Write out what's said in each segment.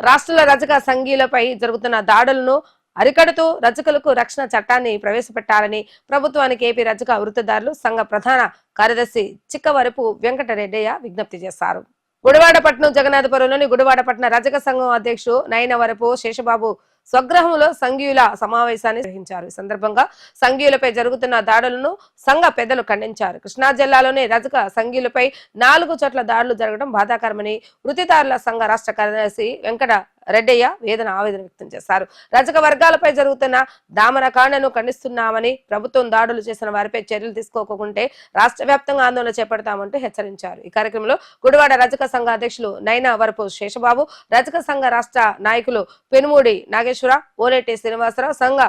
రాష్ట్రాల రజక సంఘీలపై జరుగుతున్న దాడులను అరికడుతూ రజకులకు రక్షణ చట్టాన్ని ప్రవేశపెట్టాలని ప్రభుత్వానికి ఏపీ రజక వృత్తిదారులు సంఘ ప్రధాన కార్యదర్శి చిక్కవరపు వెంకటరెడ్డయ్య విజ్ఞప్తి చేశారు. గుడివాడపట్నం జగన్నాథపురంలోని గుడివాడపట్నం రజక సంఘం అధ్యక్షుడు నయనవరపు శేషబాబు స్వగ్రహంలో సంఘీయుల సమావేశాన్ని నిర్వహించారు. ఈ సందర్భంగా సంఘీయులపై జరుగుతున్న దాడులను సంఘ పెద్దలు ఖండించారు. కృష్ణా జిల్లాలోని రజక సంఘీయులపై నాలుగు చోట్ల దాడులు జరగడం బాధాకరమని వృత్తిదారుల సంఘ రాష్ట్ర కార్యదర్శి వెంకట రెడ్డయ్య వేదన ఆవేదన వ్యక్తం చేశారు. రజక వర్గాలపై జరుగుతున్న దామనకాండను ఖండిస్తున్నామని ప్రభుత్వం దాడులు చేసిన వారిపై చర్యలు తీసుకోకుంటే రాష్ట్ర వ్యాప్తంగా ఆందోళన చేపడతామంటూ హెచ్చరించారు. ఈ కార్యక్రమంలో గుడివాడ రజక సంఘ అధ్యక్షులు నైనా వరపు శేషబాబు రజక సంఘ రాష్ట్ర నాయకులు పెనుమూడి నాగేశ్వర ఓలేటి శ్రీనివాసరావు సంఘ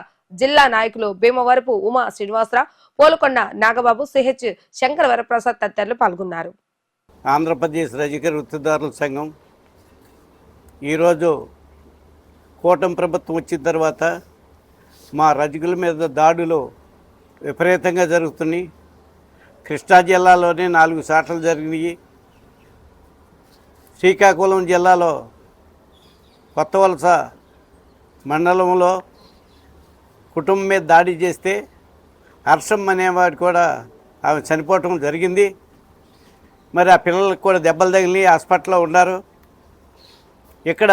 జిల్లా నాయకులు భీమవరపు ఉమా శ్రీనివాసరావు పోలకొండ నాగబాబు సిహెచ్ శంకర వరప్రసాద్ తదితరులు పాల్గొన్నారు. ఆంధ్రప్రదేశ్ రజక వృత్తిదారుల సంఘం ఈరోజు కూటమి ప్రభుత్వం వచ్చిన తర్వాత మా రజకుల మీద దాడులు విపరీతంగా జరుగుతున్నాయి. కృష్ణా జిల్లాలోనే నాలుగు సార్లు జరిగినాయి. శ్రీకాకుళం జిల్లాలో కొత్త వలస మండలంలో కుటుంబం మీద దాడి చేస్తే హర్షం అనేవాడు కూడా ఆమె చనిపోవటం జరిగింది. మరి ఆ పిల్లలకు కూడా దెబ్బలు తగిలి హాస్పిటల్లో ఉన్నారు. ఇక్కడ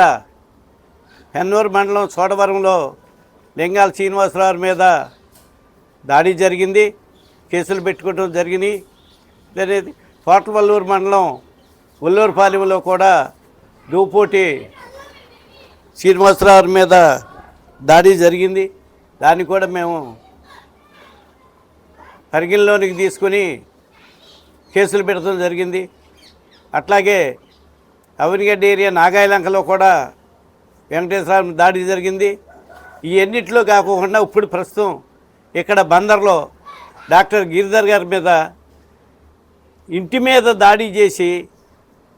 హెన్నూరు మండలం చోడవరంలో లింగాల శ్రీనివాసరావు మీద దాడి జరిగింది. కేసులు పెట్టుకోవడం జరిగినాయి. అనేది తోటవల్లూరు మండలం ఉల్లూరుపాలెంలో కూడా దూపోటి శ్రీనివాసరావు మీద దాడి జరిగింది. దాన్ని కూడా మేము పరిగణలోనికి తీసుకుని కేసులు పెట్టడం జరిగింది. అట్లాగే అవనిగడ్డ ఏరియా నాగాయలంకలో కూడా వెంకటేశ్వర దాడి జరిగింది. ఇవన్నిట్లో కాకుండా ఇప్పుడు ప్రస్తుతం ఇక్కడ బందర్లో డాక్టర్ గిరిధర్ గారి మీద ఇంటి మీద దాడి చేసి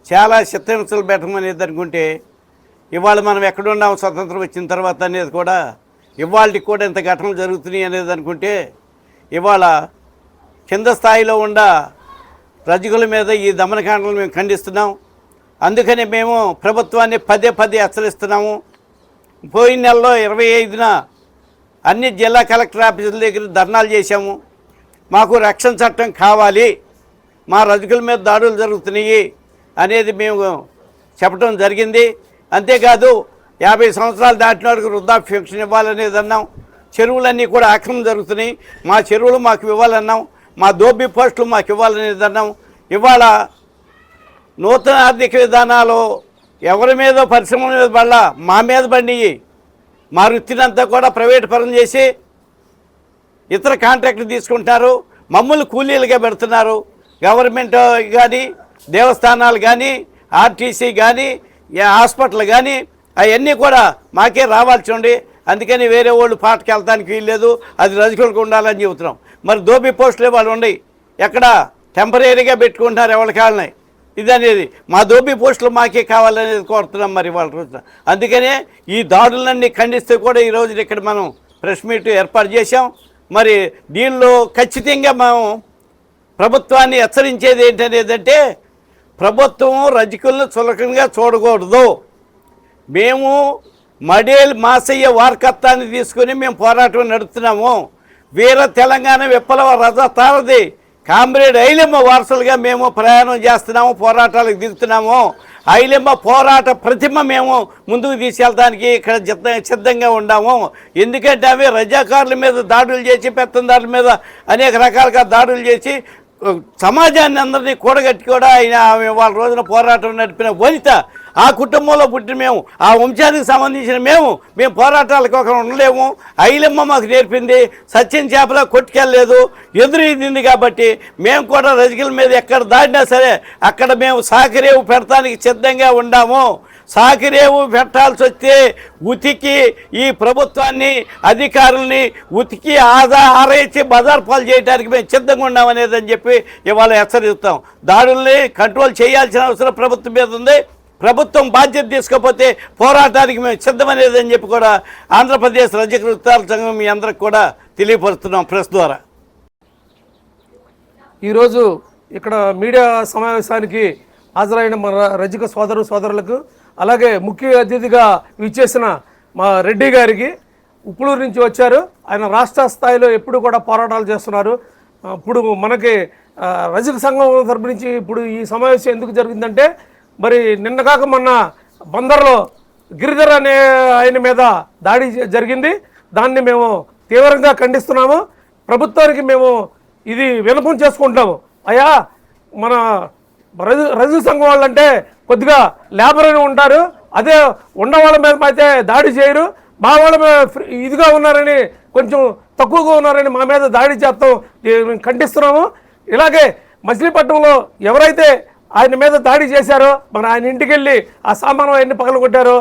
చాలా చిత్రహింసలు పెట్టమనేది అనుకుంటే ఇవాళ మనం ఎక్కడున్నాం స్వతంత్రం వచ్చిన తర్వాత అనేది కూడా ఇవాళకి కూడా ఇంత ఘటనలు జరుగుతున్నాయి అనేది అనుకుంటే ఇవాళ కింద స్థాయిలో ఉన్న ప్రజల మీద ఈ దమనకాండలు మేము ఖండిస్తున్నాం. అందుకని మేము ప్రభుత్వాన్ని పదే పదే హెచ్చరిస్తున్నాము. పోయిన నెలలో ఇరవై ఐదున అన్ని జిల్లా కలెక్టర్ ఆఫీసుల దగ్గర ధర్నాలు చేశాము. మాకు రక్షణ చట్టం కావాలి. మా రజకుల మీద దాడులు జరుగుతున్నాయి అనేది మేము చెప్పడం జరిగింది. అంతేకాదు యాభై సంవత్సరాలు దాటిన వాడికి వృద్ధాప్య పెన్షన్ ఇవ్వాలనేది అన్నాం. చెరువులన్నీ కూడా ఆక్రమణ జరుగుతున్నాయి. మా చెరువులు మాకు ఇవ్వాలన్నాం. మా దోబి పోస్టులు మాకు ఇవ్వాలనేది అన్నాం. ఇవాళ నూతన ఆర్థిక విధానాలు ఎవరి మీద పరిశ్రమల మీద పడాల మా మీద బండి మా వృత్తినంతా కూడా ప్రైవేట్ పరం చేసి ఇతర కాంట్రాక్ట్లు తీసుకుంటారు మమ్మల్ని కూలీలుగా పెడుతున్నారు. గవర్నమెంట్ కానీ దేవస్థానాలు కానీ ఆర్టీసీ కానీ హాస్పిటల్ కానీ అవన్నీ కూడా మాకే రావాల్సి ఉండి అందుకని వేరే వాళ్ళు పాటకి వెళ్తానికి వీల్లేదు అది రజకులకు ఉండాలని చెబుతున్నాం. మరి దోబీ పోస్టులు వాళ్ళు ఉన్నాయి. ఎక్కడ టెంపరీగా పెట్టుకుంటున్నారు ఎవరి కాళ్ళని? ఇది అనేది మా దోబీ పోస్టులు మాకే కావాలనేది కోరుతున్నాం మరి వాళ్ళ రోజున. అందుకనే ఈ దాడులన్నీ ఖండిస్తే కూడా ఈ ఇక్కడ మనం ప్రెస్ మీట్ ఏర్పాటు చేశాం. మరి దీనిలో ఖచ్చితంగా మనం ప్రభుత్వాన్ని హెచ్చరించేది ఏంటనేదంటే ప్రభుత్వం రజకులను చులకంగా చూడకూడదు. మేము మడేల్ మాసయ్య వారకత్వాన్ని తీసుకుని మేము పోరాటం నడుపుతున్నాము. వీర తెలంగాణ విప్లవ రథ తారది కామ్రేడ్ ఐలమ్మ వారసులుగా మేము ప్రయాణం చేస్తున్నాము పోరాటాలకు దిగుతున్నాము. ఐలమ్మ పోరాట ప్రతిమ మేము ముందుకు తీసుకెళ్ళడానికి ఇక్కడ సిద్ధంగా ఉన్నాము. ఎందుకంటే అవి రజాకారుల మీద దాడులు చేసి పెత్తందారుల మీద అనేక రకాలుగా దాడులు చేసి సమాజాన్ని అందరినీ కూడగట్టి కూడా ఆయన ఆమె వాళ్ళ రోజున పోరాటం నడిపిన వనిత ఆ కుటుంబంలో పుట్టిన మేము ఆ వంశానికి సంబంధించిన మేము మేము పోరాటాలకు ఒక ఉండలేము. ఐలమ్మ మాకు నేర్పింది సత్యం చేపలా కొట్టుకెళ్ళలేదు ఎదురైంది కాబట్టి మేము కూడా రజకుల మీద ఎక్కడ దాటినా సరే అక్కడ మేము సాకిరేవు పెడతానికి సిద్ధంగా ఉండాము. సాకిరేవు పెట్టాల్సి వస్తే ఉతికి ఈ ప్రభుత్వాన్ని అధికారుల్ని ఉతికి ఆదా ఆరేసి బజార్ పాలు చేయడానికి మేము సిద్ధంగా ఉన్నామనేది అని చెప్పి ఇవాళ హెచ్చరిస్తాం. దాడుల్ని కంట్రోల్ చేయాల్సిన అవసరం ప్రభుత్వం మీద ఉంది. ప్రభుత్వం బాధ్యత తీసుకోకపోతే పోరాటానికి మేము సిద్ధమనేదని చెప్పి కూడా ఆంధ్రప్రదేశ్ రజక వృత్తాల సంఘం మీ అందరికి కూడా తెలియపరుస్తున్నాం ప్రెస్ ద్వారా. ఈరోజు ఇక్కడ మీడియా సమావేశానికి హాజరైన మన రజక సోదరు సోదరులకు అలాగే ముఖ్య అతిథిగా విచ్చేసిన మా రెడ్డి గారికి ఉప్పులూరు నుంచి వచ్చారు. ఆయన రాష్ట్ర స్థాయిలో ఎప్పుడు కూడా పోరాటాలు చేస్తున్నారు. ఇప్పుడు మనకి రజక సంఘం తరపు నుంచి ఇప్పుడు ఈ సమావేశం ఎందుకు జరిగిందంటే మరి నిన్న కాక మొన్న బందర్లో గిరిధర్ అనే ఆయన మీద దాడి జరిగింది. దాన్ని మేము తీవ్రంగా ఖండిస్తున్నాము. ప్రభుత్వానికి మేము ఇది వినపం చేసుకుంటాము అయ్యా మన రజు రజు సంఘం వాళ్ళంటే కొద్దిగా లేబర్ అని ఉంటారు. అదే ఉన్న వాళ్ళ మీద అయితే దాడి చేయరు. మా వాళ్ళ ఇదిగా ఉన్నారని కొంచెం తక్కువగా ఉన్నారని మా మీద దాడి చేస్తాం. మేము ఖండిస్తున్నాము. ఇలాగే మచిలీపట్నంలో ఎవరైతే ఆయన మీద దాడి చేశారు. మరి ఆయన ఇంటికి వెళ్ళి ఆ సామాను ఆయన్ని పగలగొట్టారు.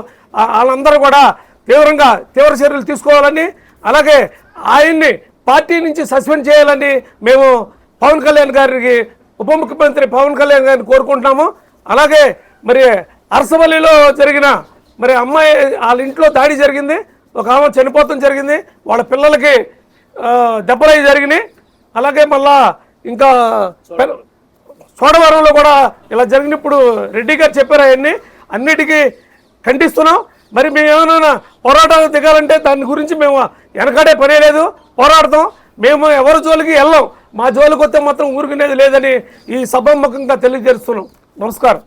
వాళ్ళందరూ కూడా తీవ్రంగా తీవ్ర చర్యలు తీసుకోవాలని అలాగే ఆయన్ని పార్టీ నుంచి సస్పెండ్ చేయాలని మేము పవన్ కళ్యాణ్ గారికి ఉప ముఖ్యమంత్రి పవన్ కళ్యాణ్ గారిని కోరుకుంటున్నాము. అలాగే మరి అరసవల్లిలో జరిగిన మరి అమ్మాయి వాళ్ళ ఇంట్లో దాడి జరిగింది. ఒక ఆమె చనిపోవటం జరిగింది. వాళ్ళ పిల్లలకి ఆ, దెబ్బలు జరిగినాయి. అలాగే మళ్ళా ఇంకా చోడవరంలో కూడా ఇలా జరిగినప్పుడు రెడ్డి గారు చెప్పారు అవన్నీ అన్నిటికీ ఖండిస్తున్నాం. మరి మేము ఏమైనా పోరాటాలు దిగాలంటే దాని గురించి మేము వెనకడే పనే లేదు. పోరాడతాం. మేము ఎవరి జోలికి వెళ్ళాం. మా జోలికి వస్తే మాత్రం ఊరుకునేది లేదని ఈ సభాముఖంగా తెలియజేస్తున్నాం. నమస్కారం.